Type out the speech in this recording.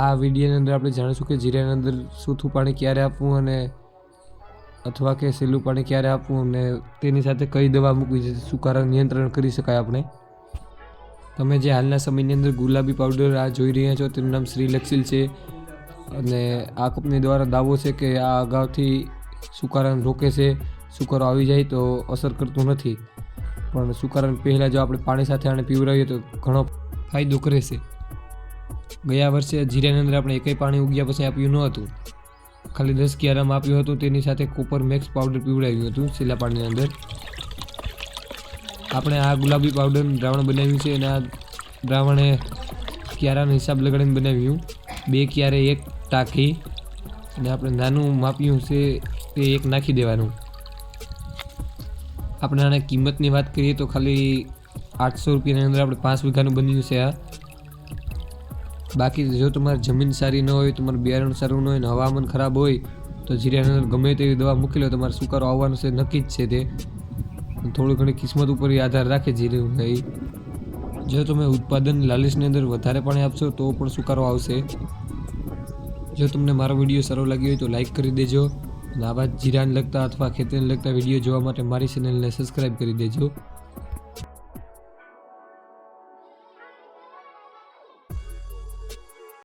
આ વિડીયોની અંદર આપણે જાણીશું કે જીરાની અંદર સૂથું પાણી ક્યારે આપવું અને અથવા કે સીલું પાણી ક્યારે આપવું અને તેની સાથે કઈ દવા મૂકવી જેથી સુકારા નિયંત્રણ કરી શકાય આપણે. તમે જે હાલના સમયની અંદર ગુલાબી પાવડર આ જોઈ રહ્યા છો, તેનું નામ શ્રીલક્ષિલ છે અને આ કંપની દ્વારા દાવો છે કે આ અગાઉથી સુકારાને રોકે છે સુકારો આવી જાય તો અસર કરતું નથી. પણ સુકારાને પહેલાં જો આપણે પાણી સાથે આને પીવડાવીએ તો ઘણો ફાયદો કરે છે. ગયા વર્ષે જીરાની અંદર આપણે એકય પાણી ઉગ્યા પછી આપ્યું ન હતું. ખાલી દસ કિયારામ આપ્યું હતું, તેની સાથે કોપર મેક્સ પાવડર પીવડાવ્યું હતું છેલ્લા પાણીની અંદર. આપણે આ ગુલાબી પાવડર દ્રાવણ બનાવ્યું છે અને આ દ્રાવણે ક્યારાનો હિસાબ લગાડીને બનાવ્યું. બે ક્યારે એક ટાંકી અને આપણે નાનું માપ્યું છે તે એક નાખી દેવાનું. આપણે આને કિંમતની વાત કરીએ તો ખાલી આઠસો રૂપિયાની અંદર આપણે પાંચ વીઘાનું બન્યું છે આ. બાકી જો તમારી જમીન સારી ન હોય, તમારું બિયારણ સારું ન હોય ને હવામાન ખરાબ હોય, તો જીરાની અંદર ગમે તેવી દવા મૂકી લો. તમારે સુકારો આવવાનો છે, નક્કી જ છે તે. થોડી ઘણી કિસ્મત ઉપર આધાર રાખે જીરું એ જો તમે ઉત્પાદન લાલિશની અંદર વધારે પાણી આપશો, તો પણ સુકારો આવશે. જો તમને મારો વીડિયો સારો લાગ્યો હોય તો લાઈક કરી દેજો. અને આવા જીરાને લગતા અથવા ખેતીને લગતા વીડિયો જોવા માટે મારી ચેનલને સબસ્ક્રાઈબ કરી દેજો.